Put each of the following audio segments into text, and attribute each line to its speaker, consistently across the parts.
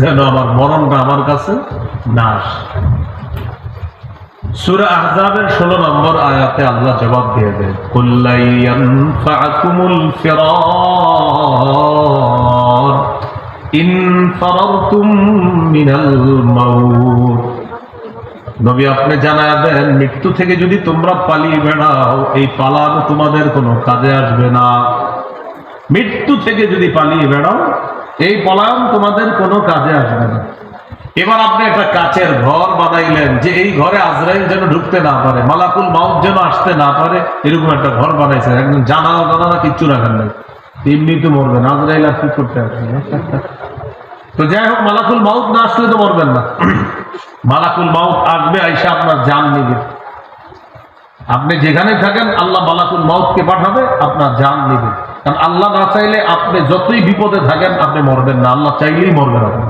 Speaker 1: যেন আমার মরণটা আমার কাছে না সুরা আহজাবের ষোলো নম্বর আয়াতে আল্লাহ জবাব দিয়ে দেয় কুল্লাই ইয়ানফাকুমুল ফিরার, ইন ফারারতুম মিনাল মাউত। নবী আপনি জানায় দেন, মৃত্যু থেকে যদি তোমরা পালিয়ে বেড়াও এই পালানো তোমাদের কোনো কাজে আসবে না। মৃত্যু থেকে যদি পালিয়ে বেড়াও এই পলায়ন তোমাদের কোনো কাজে আসবে না। এবার আপনি একটা কাচের ঘর বানাইলেন যে এই ঘরে আজরাইল যেন ঢুকতে না পারে, মালাকুল মাউত যেন আসতে না পারে, এরকম একটা ঘর বানাইছেন। একদম জানালা জানালা কিচ্ছু রাখেন নাই। এমনি তো মরবেন, আজরাইল আর কি করতে আসবে? তো যাই হোক, মালাকুল মাউত না আসলে তো মরবেন না। মালাকুল মাউত আসবে, আইসা আপনার জান নিবে। আপনি যেখানে থাকেন, আল্লাহ মালাকুল মাউতকে পাঠাবে, আপনার জান নিবে। কারণ আল্লাহ না চাইলে আপনি যতই বিপদে থাকেন, আপনি মরবেন না। আল্লাহ চাইলেই মরবেন আপনি।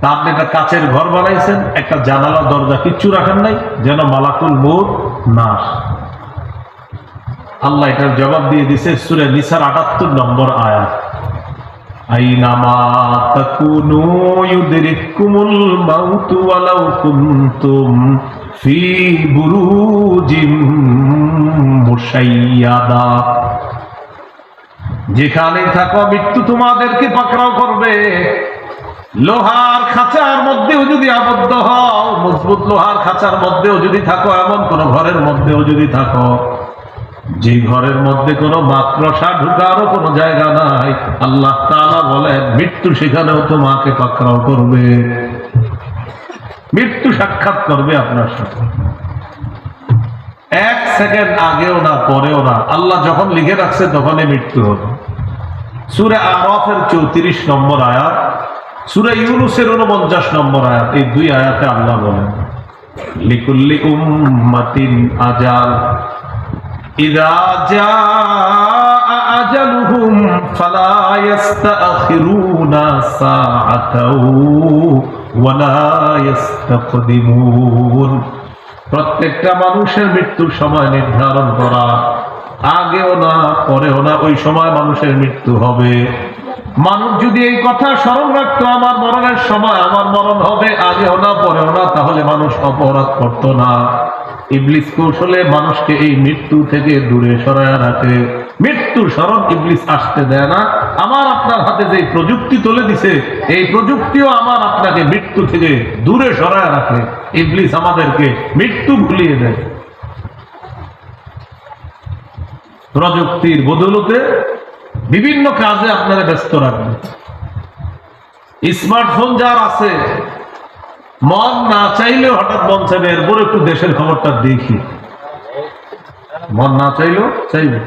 Speaker 1: তা আপনি একটা কাচের ঘর বানাইছেন, একটা জানালা দরজা কিচ্ছু রাখেন নাই, যেন মালাকুল মোর না আল্লাহ এটার জবাব দিয়ে দিছে সুরে নিসার আটাত্তর নম্বর আয়াত। যেখানে থাকো, মৃত্যু তোমাদেরকে পাকড়াও করবে। লোহার খাঁচার মধ্যেও যদি আবদ্ধ হও, মজবুত লোহার খাঁচার মধ্যেও যদি থাকো, এমন কোন ঘরের মধ্যেও যদি থাকো। যে ঘরের মধ্যে কোনো মাকড়সা ঢুকারও কোনো জায়গা নাই, আল্লাহ তাআলা বলেন, মৃত্যু সেখানেও তোমাকে পাকড়াও করবে। মৃত্যু সাক্ষাৎ করবে আপনার সাথে। এক সেকেন্ড আগেও না, পরেও না, আল্লাহ যখন লিখে রাখছে তখনই মৃত্যু হবে। সুরে আরফের চৌত্রিশ নম্বর আয়াত, সুরে ইউনুসের উনপঞ্চাশ নম্বর আয়াত, এই দুই আয়াতে আল্লাহ বলেন, লিকুল্লি উম্মাতিন আজাল প্রত্যেকটা মানুষের মৃত্যুর সময় নির্ধারণ করা। আগেও না, পরেও না, ওই সময় মানুষের মৃত্যু হবে। মানুষ যদি এই কথা স্মরণ রাখতো, আমার মরণের সময়, আমার মরণ হবে, আগেও না, পরেও না, তাহলে মানুষ অপরাধ করতো না। ইবলিস কৌশলে মানুষকে এই মৃত্যু থেকে দূরে সরায় রাখে। মৃত্যুর স্মরণ ইবলিস আসতে দেয় না। আমার আপনার হাতে যে প্রযুক্তি তুলে দিছে, এই প্রযুক্তিও আমার আপনাকে মৃত্যু থেকে দূরে সরায় রাখে। ইবলিস আমাদেরকে মৃত্যু ভুলিয়ে দেয়। প্রযুক্তির বদলতে বিভিন্ন কাজে আপনারা ব্যস্ত রাখবেন। স্মার্টফোন যার আছে মন না চাইলেও হঠাৎ মন চাইবে এরপর একটু দেশের খবরটা দেখি। মন না চাইলেও চাইবে।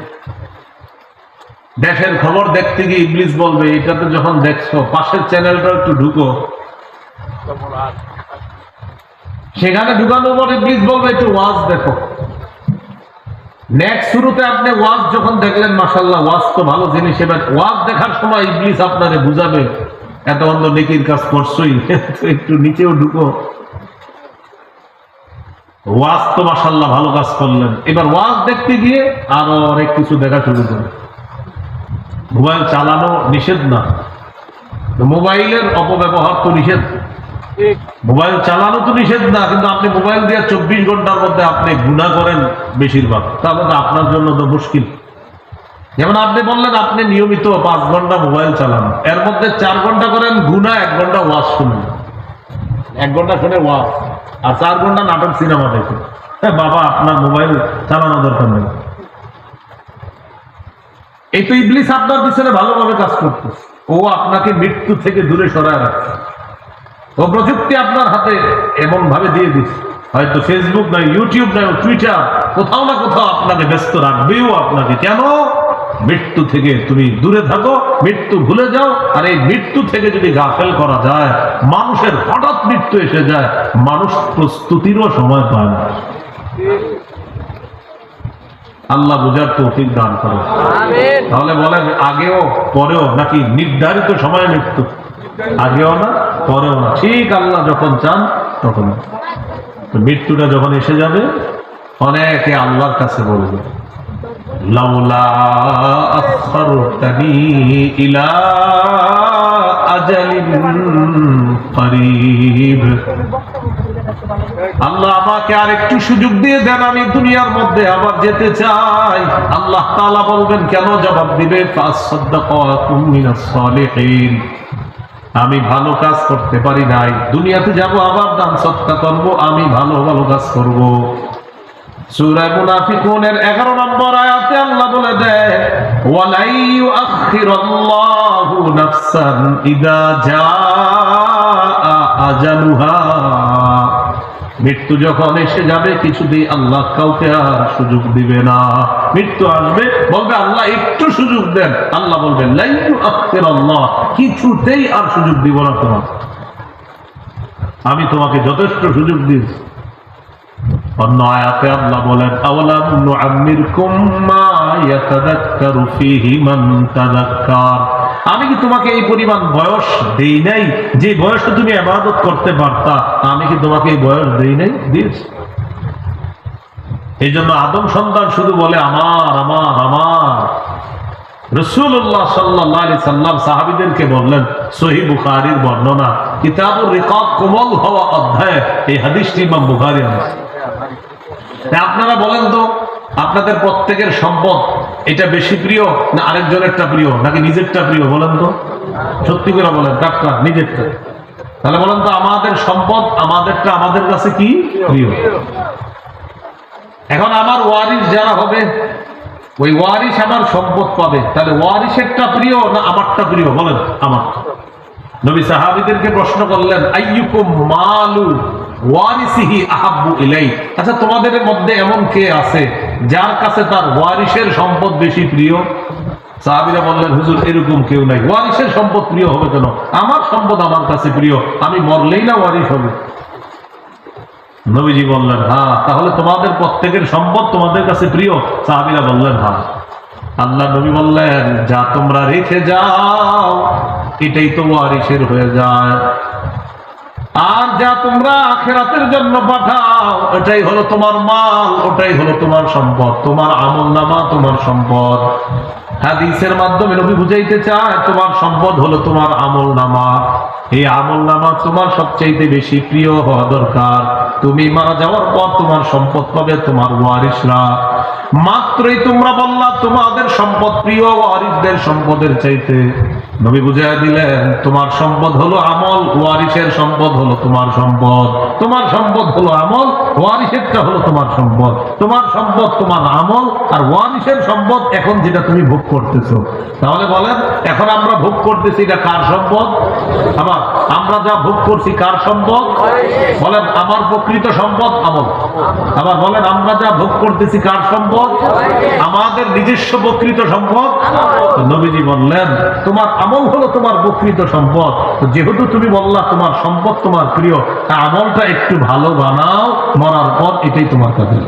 Speaker 1: দেশের খবর দেখতে গিয়ে ইংলিশ বলবে এটাতে যখন দেখছ, পাশের চ্যানেলটা একটু ঢুকো। সেখানে ঢুকানোর পর ইংলিশ বলবে, একটু ওয়াজ দেখো। নেক্সট শুরুতে আপনি ওয়াজ যখন দেখলেন মাসাল্লাহ ওয়াজ তো ভালো জিনিস। এবার ওয়াজ দেখার সময় ইংলিশ আপনারে বুঝাবে। এত অন্ধ নেকির কাজ করছোই একটু নিচেও ঢুকো। ওয়াজ তো মাসাল্লাহ ভালো কাজ করলেন। এবার ওয়াজ দেখতে গিয়ে আরও অনেক কিছু দেখা শুরু করে মোবাইল চালানো নিষেধ না। মোবাইলের অপব্যবহার তো নিষেধ। মোবাইল চালানো তো নিষেধ না, কিন্তু আপনি মোবাইল দিয়ে চব্বিশ ঘণ্টার মধ্যে আপনি গুণা করেন বেশিরভাগ। তাহলে তো আপনার জন্য তো মুশকিল। যেমন আপনি বললেন, আপনি নিয়মিত পাঁচ ঘণ্টা মোবাইল চালান। এর মধ্যে চার ঘণ্টা করেন গুণা এক ঘণ্টা ওয়াজ শুনেন। এক ঘণ্টা শুনে ওয়াজ। আর চার ঘণ্টা নাটক সিনেমা দেখে হ্যাঁ বাবা, আপনার মোবাইল চালানো দরকার নেই। এই তো ইবলিস আপনার পিছনে ভালোভাবে কাজ করতেছে। ও আপনাকে মৃত্যু থেকে দূরে সরায় রাখছে। ও প্রযুক্তি আপনার হাতে এমন ভাবে দিয়ে দিচ্ছে। হয়তো ফেসবুক নয় ইউটিউব নয় টুইটার কোথাও না কোথাও আপনাকে ব্যস্ত রাখবেও আপনাকে। কেন? মৃত্যু থেকে তুমি দূরে থাকো মৃত্যু ভুলে যাও। আর এই মৃত্যু থেকে যদি গাফেল করা যায় মানুষের হঠাৎ মৃত্যু এসে যায় মানুষ প্রস্তুতিরও সময় পায় না। আল্লাহ বুঝার তৌফিক দান করে। তাহলে বলেন আগেও পরেও নাকি নির্ধারিত সময়ে মৃত্যু? আগেও না পরেও না। ঠিক আল্লাহ যখন চান তখন। মৃত্যুটা যখন এসে যাবে অনেকে আল্লাহর কাছে বলবে। লাউলা আখখারতানি ইলা قريب আল্লাহ আমাকে আর একটু সুযোগ দিয়ে দেন আমি দুনিয়ার মধ্যে আবার যেতে চাই আল্লাহ তাআলা বলবেন কেন জবাব দিবে ফাসাদ্দাকাকুম মিনাস সালিহিন আমি ভালো কাজ করতে পারি নাই দুনিয়াতে যাব আবার দান সৎকা করব আমি ভালো ভালো কাজ করব সূরা মুনাফিকুনের 11 নম্বর আয়াতে আল্লাহ মৃত্যু যখন এসে যাবে, কিছুতেই আল্লাহ কাউকে আর সুযোগ দিবে না। মৃত্যু আসবে, বলবে, আল্লাহ, একটু সুযোগ দেন। আল্লাহ আখির আল্লাহ কিছুতেই আর সুযোগ দিব না তোমার আমি তোমাকে যথেষ্ট সুযোগ দিয়েছি। অন্য আয়াতে আল্লাহ বলেন, আওলাম নুআম্মিরকুম মা ফীহি মান আমি কি তোমাকে এই পরিমাণ বয়স দেই নাই যে বয়সে তুমি ইবাদত করতে পারতা? আমি কি তোমাকে এই বয়স দেই নাই? দিয়েছি এই জন্য আদম সন্তান শুধু বলে, আমার আমার আমার। রসুল্লাহ সাল্লাহ সাল্লাম সাহাবিদেরকে বললেন সহি বুখারির বর্ণনা, কিতাবুর রেকব কোমল হওয়া অধ্যায় এই হাদিসটি ইমাম বুখারি তা আপনারা বলেন তো, আপনাদের প্রত্যেকের সম্পদ এটা বেশি প্রিয় না আরেকজনেরটা প্রিয়, নাকি নিজেরটা প্রিয়? বলেন তো। সত্যি করে বলেন কাকটা নিজেরটা। তাহলে বলেন তো, আমাদের সম্পদ, আমাদেরটা, আমাদের কাছে কি? প্রিয়। এখন আমার ওয়ারিস যারা হবে, ওই ওয়ারিস আমার সম্পদ পাবে। তাহলে ওয়ারিসেরটা প্রিয় না আমারটা প্রিয়? বলেন আমার নবী সাহাবিদেরকে প্রশ্ন করলেন, আইয়ুকুম মালু ওয়ারিসিহি আহাব্বু ইলাই। আচ্ছা তোমাদের মধ্যে এমন কে আছে যার কাছে তার ওয়ারিসের সম্পদ বেশি প্রিয়? সাহাবিরা বললেন, হুজুর, এরকম কেউ নাই। ওয়ারিসের সম্পদ প্রিয় হবে কেন? আমার সম্পদ আমার কাছে প্রিয়। আমি মরলেই না ওয়ারিস হবে। নবীজি বললেন হ্যাঁ তাহলে তোমাদের প্রত্যেকের সম্পদ তোমাদের কাছে প্রিয়? সাহাবিরা বললেন হ্যাঁ আল্লাহ নবী বললেন, যা তোমরা রেখে যাও, এটাই তো ওয়ারিসের হয়ে যায়। আর যা তোমরা আখেরাতের জন্য পাঠাও এটাই হলো তোমার মাল, ওটাই হলো তোমার সম্পদ। তোমার আমল নামা তোমার সম্পদ। হাদিসের মাধ্যমে নবী বুঝাইতে চায়, তোমার সম্পদ হলো তোমার আমল নামা এই আমল নামা তোমার সবচাইতে বেশি প্রিয় হওয়া দরকার। তুমি মারা যাওয়ার পর তোমার সম্পদ পাবে তোমার ওয়ারিসরা মাত্রই তোমরা বললা, তোমাদের সম্পদ প্রিয় ওয়ারিসদের সম্পদের চাইতে। নবী বুঝাই দিলেন, তোমার সম্পদ হলো আমল ওয়ারিসের সম্পদ হলো তোমার সম্পদ। তোমার সম্পদ হলো আমল ওয়ারিসেরটা হলো তোমার সম্পদ। তোমার সম্পদ তোমার আমল, আর ওয়ারিসের সম্পদ এখন যেটা তুমি ভোগ করতেছো। তাহলে বলেন, এখন আমরা ভোগ করতেছি এটা কার সম্পদ? আবার, আমরা যা ভোগ করছি কার সম্পদ? বলেন, আমার প্রকৃত সম্পদ আমল। আবার বলেন, আমরা যা ভোগ করতেছি কার সম্পদ? আমাদের নিজস্ব প্রকৃত সম্পদ। নবীজি বললেন, তোমার আমল হলো তোমার প্রকৃত সম্পদ। যেহেতু তুমি বললা তোমার সম্পদ তোমার প্রিয়, তা আমলটা একটু ভালো বানাও, মরার পর এটাই তোমার কাছে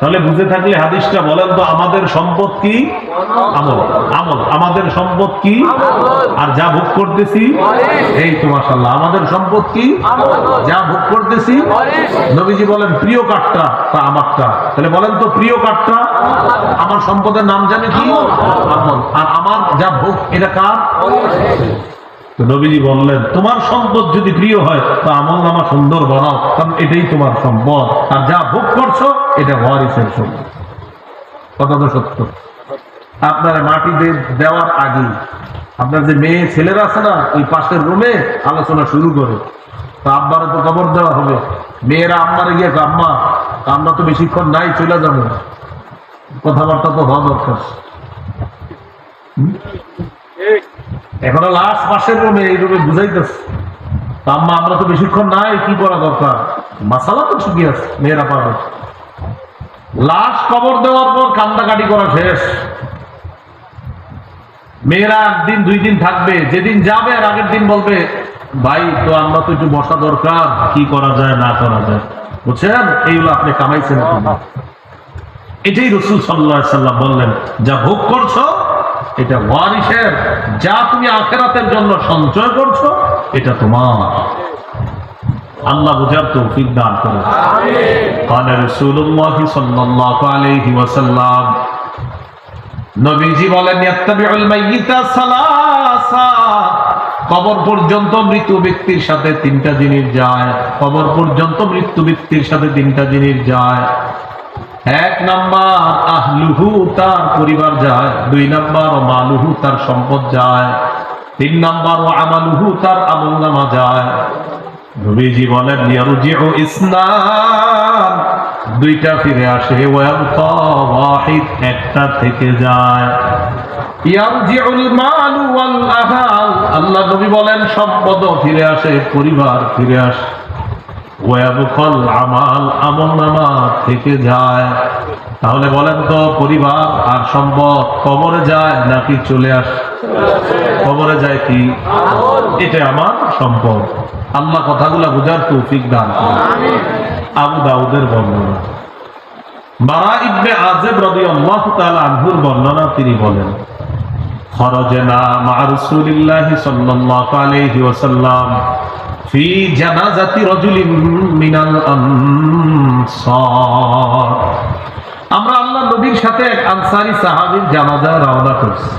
Speaker 1: তাহলে বুঝে থাকলে হাদিসটা বলেন তো, আমাদের সম্পদ কি? আমল। আমল। আমাদের সম্পদ কি? আর যা ভোগ করতেছি, এই তো মাসাল্লাহ আমাদের সম্পদ কি? যা ভোগ করতেছি, নবীজি বলেন, প্রিয় কাঠটা, তা আমারটা। তাহলে বলেন তো, প্রিয় কাঠটা, আমার সম্পদের নাম জানে কি? আমল। যা ভোগ এটা কার? তো নবীজি বললেন, তোমার সম্পদ যদি প্রিয় হয়, তো আমল নামা সুন্দর বানাও, কারণ এটাই তোমার সম্পদ। আর যা ভোগ করছ, এটা ওয়ারিসের সম্পদ। কথা তো সত্য। আপনার মাটিতে দেওয়ার আগে, আপনার যে মেয়ে ছেলেরা আছে না, ওই পাশের রুমে আলোচনা শুরু করে। তো আব্বারে তো খবর দেওয়া হবে। মেয়েরা আম্মারে গিয়ে আম্মা, আমরা তো বেশিক্ষণ নাই, চলে যাব। কথাবার্তা তো হওয়া দরকার? এখনও লাস্ট মাসের রুমে আমরা তো বেশিক্ষণ নাই, কি করা দরকার? মাসালা তো ঠিকই আছে, মেয়েরা পাবে লাশ কবর দেওয়ার পর কান্দাকাটি করা শেষ। মেয়েরা একদিন, দুই দিন থাকবে, যেদিন যাবে আর আগের দিন বলবে, ভাই, তো আমরা তো একটু বসা দরকার, কি করা যায়, না করা যায়। বুঝছেন? এইগুলো আপনি কামাইছেন এটাই রসুল সাল্লাহ সাল্লাম বললেন, যা ভোগ করছ এটা ওয়ারিসের যা তুমি আখেরাতের জন্য সঞ্চয় করছো এটা তোমার আল্লাহ বুঝার তৌফিক দান করে قال رسول الله صلى الله عليه وسلم নবীজি বলেন ইয়াত্তাবিউল মাইয়িতা সালাসা কবর পর্যন্ত মৃত ব্যক্তির সাথে তিনটা জিনিস যায় কবর পর্যন্ত মৃত্যু ব্যক্তির সাথে তিনটা জিনিস যায় এক নাম্বার, আহলুহু তার পরিবার যায়। দুই নাম্বার, ও মালুহু তার সম্পদ যায়। তিন নাম্বার, ও আমালুহু তার আমল নামা যায়। নবীজি বলেন, ইয়ারজিউ ইসনান দুইটা ফিরে আসে ওয়াহিদ একটা থেকে যায়। আল্লাহ নবী বলেন সম্পদ ফিরে আসে, পরিবার ফিরে আসে। থেকে যায়। তাহলে বলেন তো, পরিবার আর সম্পদ কবরে যায় নাকি চলে আসে? কবরে যায় কি? এটা আমার সম্পদ। আল্লাহ কথাগুলা বুঝার তৌফিক দান। আবু দাউদের বর্ণনা। বারা ইবনে আজেব রাদিয়াল্লাহু তাআলা আনহুর বর্ণনা তিনি বলেন, খরজনা মা রাসূলিল্লাহি সাল্লাল্লাহু আলাইহি ওয়াসাল্লাম ফি জানাজাতি রাজুলিন মিনাল আনসার। আমরা আল্লাহ নবীর সাথে এক আনসারী সাহাবীর জানাজা রওনা করছি।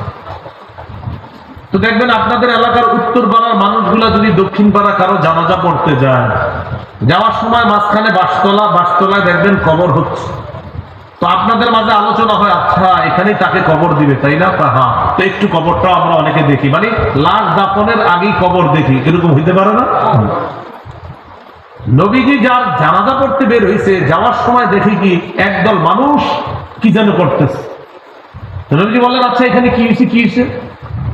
Speaker 1: তো দেখবেন আপনাদের এলাকার উত্তর পাড়ার মানুষগুলা যদি দক্ষিণ পাড়া কারও জানাজা পড়তে যায়, যাওয়ার সময় মাঝখানে বাসতলা, বাসতলায় দেখবেন কবর হচ্ছে। তো আপনাদের মাঝে আলোচনা হয় আচ্ছা এখানেই তাকে কবর দিবে, তাই না? হ্যাঁ তো একটু কবরটাও আমরা অনেকে দেখি। মানে লাশ দাপনের আগেই কবর দেখি, এরকম হইতে পারে না? নবীজি যার জানাজা করতে বের হয়েছে যাওয়ার সময় দেখি কি একদল মানুষ কি যেন করতেছে। নবীজি বললেন আচ্ছা এখানে কি হয়েছে কি হয়েছে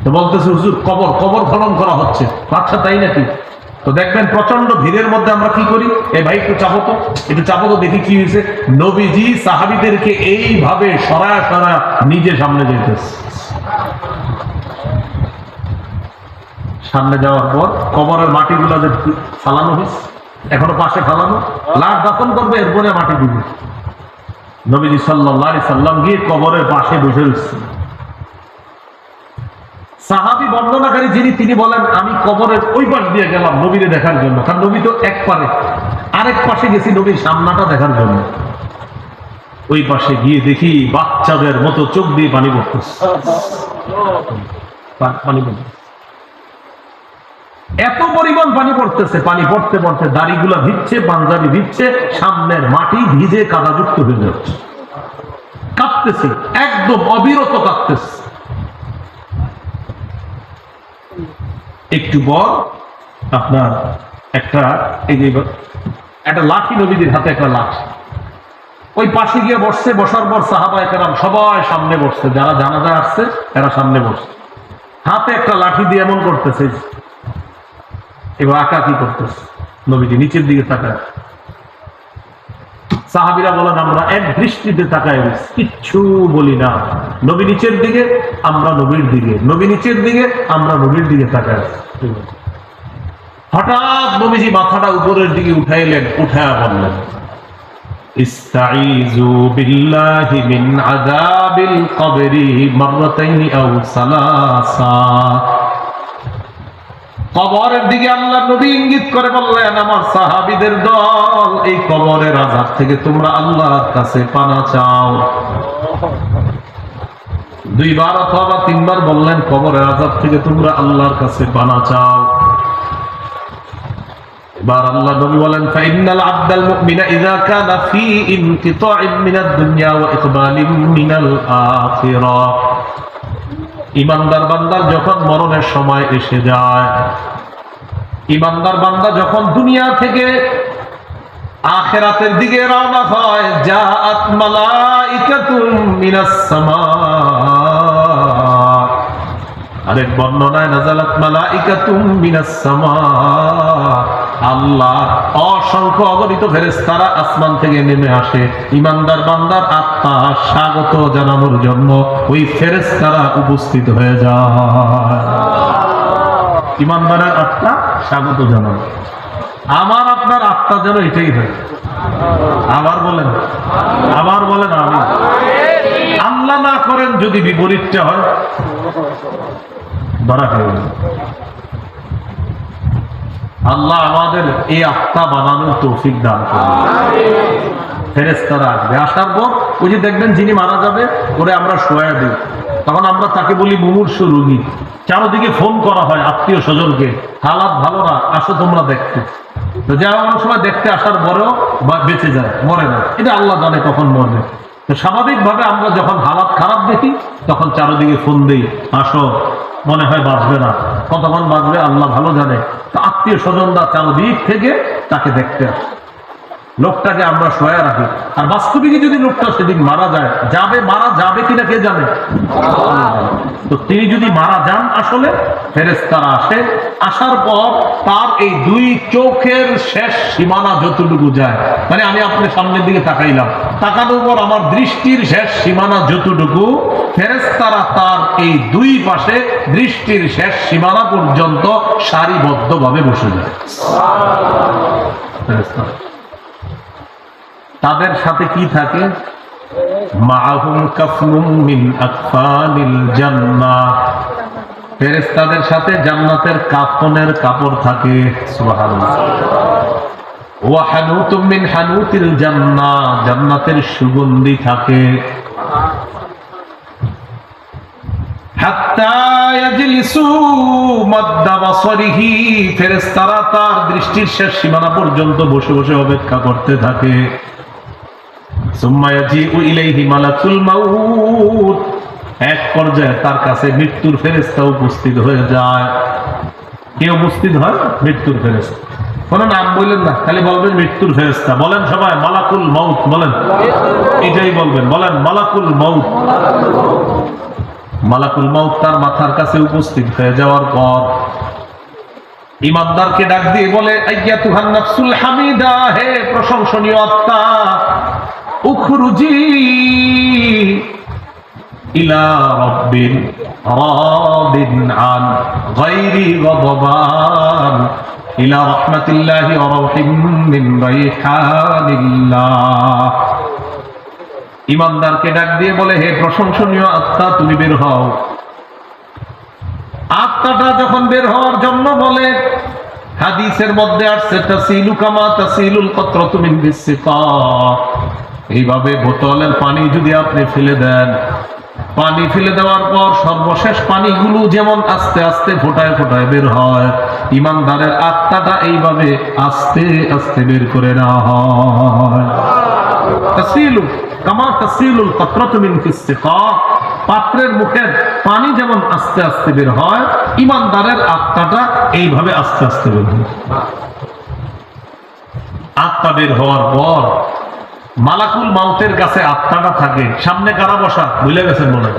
Speaker 1: তো বলতেছে, হুজুর, কবর কবর খনন করা হচ্ছে। আচ্ছা তাই নাকি? তো দেখবেন প্রচণ্ড ভিড়ের মধ্যে আমরা কি করি? এ ভাই, একটু চাপো তো। একটু চাপো তো, দেখি কি হয়েছে। নবীজি সাহাবিদেরকে এইভাবে সরায়া সরায়া নিজে সামনে যেতেছে। সামনে যাওয়ার পর কবরের মাটিগুলো যে ফালানো হয়েছে, এখনও পাশে ফালানো। লাশ দাফন করবে, এরপরে মাটি দিবে নবীজি সাল্লাহ সাল্লাম গিয়ে কবরের পাশে বসে রয়েছে। সাহাবি বর্ণনাকারী যিনি, তিনি বলেন, আমি কবরের ওই পাশ দিয়ে গেলাম নবীরে দেখার জন্য। কারণ নবী তো এক পারে। আরেক পাশে গেছি নবীর সামনাটা দেখার জন্য। ওই পাশে গিয়ে দেখি বাচ্চাদের মতো চোখ দিয়ে পানি পড়তেছে। পানি এত পরিমাণ পানি পড়তেছে। পানি পড়তে পড়তে দাড়িগুলা ভিজছে, পাঞ্জাবি ভিজছে, সামনের মাটি ভিজে কাদাযুক্ত হয়ে যাচ্ছে। কাঁপতেছে, একদম অবিরত কাঁপতেছে। একটু পর আপনার একটা, এই যে একটা লাঠি নবীদের হাতে, একটা লাঠি। ওই পাশে গিয়ে বসছে, বসার পর সাহাবা একরাম সবাই সামনে বসছে। যারা জানাজা আসছে, তারা সামনে বসছে। হাতে একটা লাঠি দিয়ে এমন করতেছে। এবার আঁকা কি করতেছে? নবীজি নিচের দিকে তাকায়। সাহাবিরা বলেন আমরা এক দৃষ্টিতে তাকায় রয়েছি, কিচ্ছু বলি না নবী নিচের দিকে আমরা নবীর দিকে নবী নিচের দিকে আমরা নবীর দিকে তাকায় আছি। হঠাৎ নবীজি মাথাটা উপরের দিকে উঠাইলেন উঠায়া বললেন استعيذوا بالله من عذاب القبر مرتين أو ثلاثا কবরের দিকে আল্লাহ নবী ইঙ্গিত করে বললেন, আমার সাহাবিদের দল, এই কবরের আজাব থেকে তোমরা আল্লাহর কাছে পানা চাও। দুইবার অথবা তিনবার বললেন, কবরের আজাব থেকে তোমরা আল্লাহর কাছে পানা চাও। আল্লাহ ইমানদার বান্দার যখন মরণের সময় এসে যায়, ইমানদার বান্দা যখন দুনিয়া থেকে আখেরাতের দিকে রওনা হয় যা সামা। আরেক বর্ণনায় নাজালাত মালাইকাতুম মিনাস সামা। আল্লাহ, অসংখ্য অগণিত ফেরেশতারা আসমান থেকে নেমে আসে। ইমানদার বান্দার আত্মা, স্বাগত জানানোর জন্য ওই ফেরেশতারা উপস্থিত হয়ে যায়। ইমানদারের আত্মা, স্বাগত জানানো। আমার আপনার আত্মা যেন এটাই হয়। আবার বলেন আবার বলেন আমি। আল্লাহ না করেন যদি বিপরীতটা হয়। ধরা গেল। আল্লাহ আমাদের এই আত্মা বানানোর তৌফিক দান ফেরেস্তারা আসবে। আসার পর ওই যে দেখবেন যিনি মারা যাবে, ওরে আমরা দিই। তখন আমরা তাকে বলি, মুমূর্ষ চারোদিকে ফোন করা হয় আত্মীয় স্বজনকে। হালাত ভালো না, আসো তোমরা দেখতে। তো যারা অনেক সময় দেখতে আসার পরেও বেঁচে যায়, মরে না এটা আল্লাহ জানে কখন মরবে। তো স্বাভাবিকভাবে আমরা যখন হালাত খারাপ দেখি, তখন চারোদিকে ফোন দিই, আসো। মনে হয় বাঁচবে না। কতক্ষণ বাঁচবে আল্লাহ ভালো জানে। আত্মীয় স্বজনরা চারদিক থেকে তাকে দেখতে আসে। লোকটাকে আমরা শোয়া রাখি। আর বাস্তবিকই যদি লোকটা সেদিন মারা যায়, যাবে, মারা যাবে কিনা কে জানে? তো তিনি যদি মারা যান আসলে ফেরেস্তারা আসে। আসার পর তার এই দুই চোখের শেষ সীমানা যতটুকু যায়। মানে আমি আপনার সামনের দিকে তাকাইলাম। তাকানোর পর আমার দৃষ্টির শেষ সীমানা যতটুকু ফেরেস্তারা তার এই দুই পাশে দৃষ্টির শেষ সীমানা পর্যন্ত সারিবদ্ধভাবে বসে যায়। ফেরেশতারা। তাদের সাথে কি থাকে? সাথে জান্নাতের কাফনের কাপড় থাকে। জান্নাতের সুগন্ধি থাকে। ফেরেশতারা তার দৃষ্টির শেষ সীমানা পর্যন্ত বসে বসে অপেক্ষা করতে থাকে সুম্মা ইয়াজিউ ইলাইহি মালাকুল মাউত এক পর্যায়ে তার কাছে মৃত্যুর ফেরেশতা উপস্থিত হয়ে যায়। কে উপস্থিত হয়? মৃত্যুর ফেরেশতা। কোনো নাম বললেন না, খালি বলবেন মৃত্যুর ফেরেশতা। বলেন সবাই, মালাকুল বলেন। এটাই বলবেন, বলেন মালাকুল মালাকুল তার মাথার কাছে উপস্থিত হয়ে যাওয়ার পর ইমানদারকে ডাক দিয়ে বলে আইয়া তুহান নাফসুল হামিদা, হে প্রশংসনীয় আত্মা উখরুজি ইলা রাব্বিন রাদিন আন গায়রি ইলা ওয়া রাহিম মিন রাইহানিল্লাহ। ইমানদারকে ডাক দিয়ে বলে, হে প্রশংসনীয় আত্মা, তুমি বের হও। আত্মাটা যখন বের হওয়ার জন্য বলে, হাদিসের মধ্যে আসছে তাসিলু কামা তাসিলুল কতরাতু মিন বিসসিকা এইভাবে বোতলের পানি যদি আপনি ফেলে দেন, পানি ফেলে দেওয়ার পর সর্বশেষ পানিগুলো যেমন আস্তে আস্তে ফোটায় ফোটায় বের হয়, ইমানদারের আত্মাটা এইভাবে আস্তে আস্তে বের করে নেওয়া হয়। পাত্রের মুখের পানি যেমন আস্তে আস্তে বের হয়, ইমানদারের আত্মাটা এইভাবে আস্তে আস্তে বের হয়। আত্মা বের হওয়ার পর মালাকুল মাউতের কাছে আত্মাটা থাকে। সামনে কারা বসা? ভুলে গেছেন মনে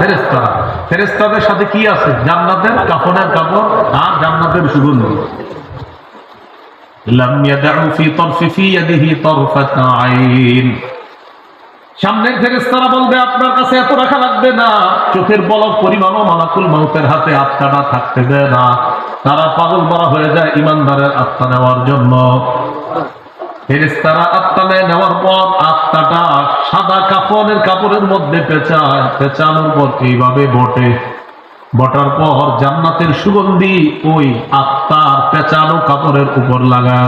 Speaker 1: ফেরেস্তারা ফেরেস্তাদের সাথে কি আছে? জান্নাতের কাফনের কাপড় আর জান্নাতের সুগন্ধি। তারা পাগল বড়া হয়ে যায় ইমানদারের আত্মা নেওয়ার জন্য। ফেরেস্তারা নেওয়ার পর আত্মাটা সাদা কাপড়ের কাপড়ের মধ্যে পেঁচায় পেঁচানোর পর এইভাবে বটে? বটার পর জান্নাতের সুগন্ধি ওই আত্মার পেঁচানো কাপড়ের উপর লাগা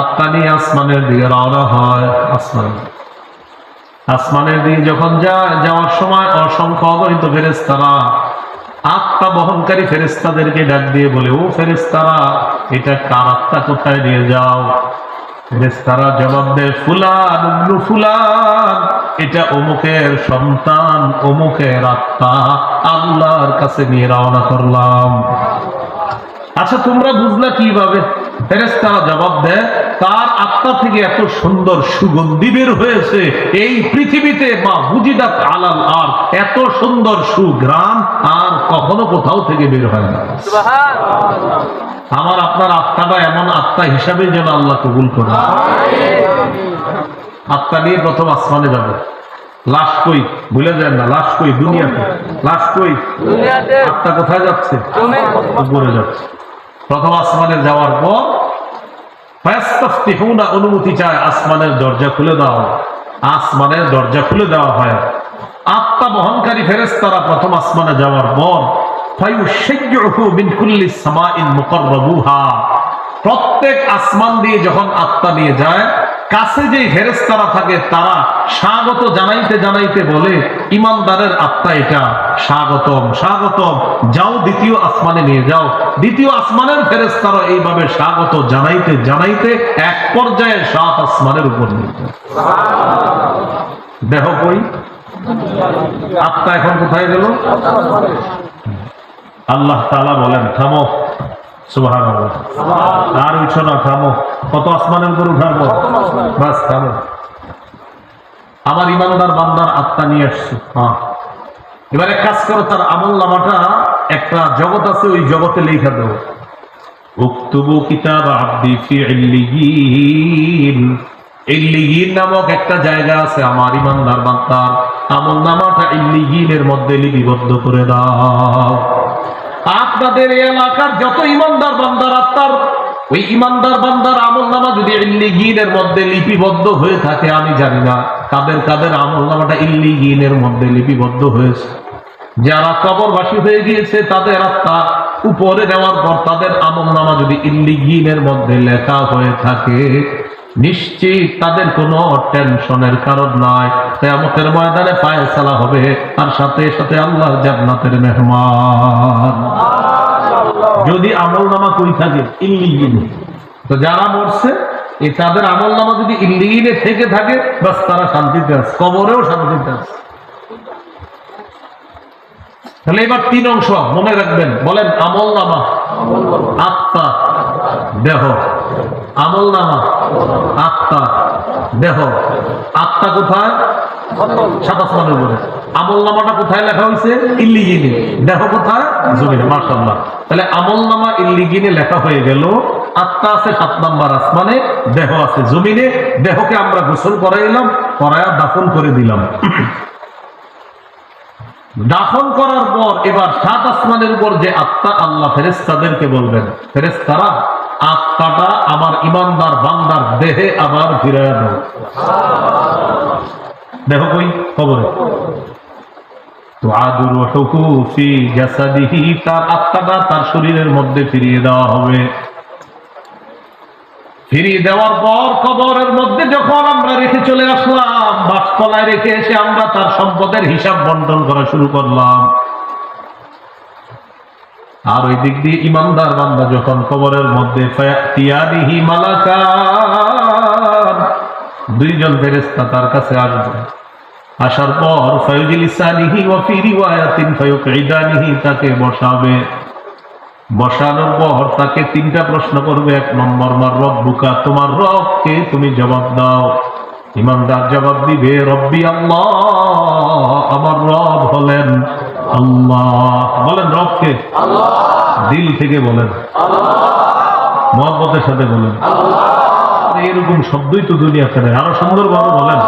Speaker 1: আত্মা নিয়ে আসমানের দিকে রওনা হয় আসমান। আসমানের দিকে যখন যায়, যাওয়ার সময় অসংখ্য অগণিত ফেরেশতারা আত্মা বহনকারী ফেরেস্তাদেরকে ডাক দিয়ে বলে, ও ফেরেস্তারা এটা কার আত্মা? কোথায় নিয়ে যাও? ফেরেস্তারা জবাব দেয়, ফুলান ফুলান, এটা অমুকের সন্তান, অমুকের আত্মা। আল্লাহর কাছে নিয়ে রওনা করলাম। আচ্ছা তোমরা বুঝলা কীভাবে? ফেরেশতারা জবাব দেয় তার আত্মা থেকে এত সুন্দর সুগন্ধি বের হয়েছে এই পৃথিবীতে মা বুজিদাত আলাল আর এত সুন্দর সুগ্রাম আর কখনো কোথাও থেকে বের হয় না। আমার আপনার আত্মাটা এমন আত্মা হিসাবে যেন আল্লাহ কবুল করে। আত্মা নিয়ে প্রথম আসমানে যাবে। লাশ কই? ভুলে যায় না লাশ কই? দুনিয়াতে। লাশ কই? আত্মা কোথায় যাচ্ছে? উপরে যাচ্ছে। প্রথম আসমানে যাওয়ার পর অনুমতি চায় আসমানের দরজা খুলে দাও। আসমানের দরজা খুলে দেওয়া হয়। আত্মা বহনকারী ফেরেশতারা প্রথম আসমানে যাওয়ার পর প্রত্যেক আসমান দিয়ে যখন আত্মা নিয়ে যায় কাছে যে ফেরেস্তারা থাকে, তারা স্বাগত জানাইতে জানাইতে বলে, ইমানদারের আত্মা এটা। স্বাগতম স্বাগতম। যাও দ্বিতীয় আসমানে নিয়ে যাও। দ্বিতীয় আসমানের ফেরেস্তারা এইভাবে স্বাগত জানাইতে জানাইতে এক পর্যায়ে সাত আসমানের উপর নিয়ে দেহ কই? আত্মা এখন কোথায় গেল? আল্লাহ তাআলা বলেন, থামো। আর উঠো না কত আসমানের উপর উঠাবো? বাস, থামো। আমার ইমানদার বান্দার আত্মা নিয়ে আসছে। হ্যাঁ। এবার এক কাজ করো, তার আমল নামাটা একটা জগৎ আছে, ওই জগতে লেখা দেবো কিতাব আব্দি নামক একটা জায়গা আছে, আমার ইমানদার বান্দার আমল নামাটা ইল্লিয়িনের মধ্যে লিপিবদ্ধ করে দাও। আপনাদের এলাকার যত ইমানদার বান্দার আত্মার, ওই ইমানদার বান্দার আমল নামা যদি ইল্লিগিনের মধ্যে লিপিবদ্ধ হয়ে থাকে, আমি জানি না কাদের কাদের আমল নামাটা ইল্লিগিনের মধ্যে লিপিবদ্ধ হয়েছে। যারা কবরবাসী হয়ে গিয়েছে, তাদের আত্মা উপরে নেওয়ার পর তাদের আমল নামা যদি ইল্লিগিনের মধ্যে লেখা হয়ে থাকে নিশ্চিত তাদের কোনো টেনশনের কারণ নাই। কেয়ামতের ময়দানে ফায়সালা হবে তার সাথে সাথে আল্লাহর জান্নাতের মেহমান। যদি আমল নামা কই থাকে ইল্লিগিনে তো যারা মরছে এই তাদের আমল নামা যদি ইল্লিগিনে থেকে থাকে, বাস তারা শান্তিতে আছে, কবরেও শান্তিতে আছে। তাহলে এবার তিন অংশ মনে রাখবেন, বলেন আমল নামা আত্মা, দেহ। আমল নামা, আত্মা, দেহ। আত্মা কোথায়? উপরে। আমল নামাটা কোথায় লেখা হয়েছে? ইল্লিগিনে। দেহ কোথায়? মার্শাল্লাহ তাহলে আমল নামা লেখা হয়ে গেল, আত্মা আছে সাত নাম্বার আসমানে, দেহ আছে জমিনে। দেহকে আমরা গোসল করাইলাম, করায়া দাফন করে দিলাম। দাফন করার পর এবার সাত আসমানের উপর যে আত্মা আল্লাহ ফেরেস্তাদেরকে বলবেন ফেরেস্তারা আত্মাটা আমার ইমানদার বান্দার দেহে আবার ফিরে দাও দেখো কই খবরে তার আত্মাটা তার শরীরের মধ্যে ফিরিয়ে দেওয়া হবে। ফিরিয়ে দেওয়ার পর কবরের মধ্যে যখন আমরা রেখে চলে আসলাম, বাসতলায় রেখে এসে আমরা তার সম্পদের হিসাব বন্টন করা শুরু করলাম। আর ওই দিক দিয়ে ইমানদার বান্দা যখন কবরের মধ্যে মালাকান, দুইজন ফেরেশতা তার কাছে আসবে। আসার পর ফয়জিলিসানিহি ওয়া ফি রিওয়ায়াতিন ফায়ুকঈদানিহি তাকে বসাবে। বসানোর পর তাকে তিনটা প্রশ্ন করবে, এক নম্বর, মার রব্বুকা, তোমার রবকে তুমি জবাব দাও। ইমানদার জবাব দিবে রব্বি আল্লাহ আমার রব হলেন আল্লাহ। বলেন রবকে দিল থেকে বলেন। মহব্বতের সাথে বলেন। এরকম শব্দই তো দুনিয়াতে নেই। আরও সুন্দরভাবে বলেন।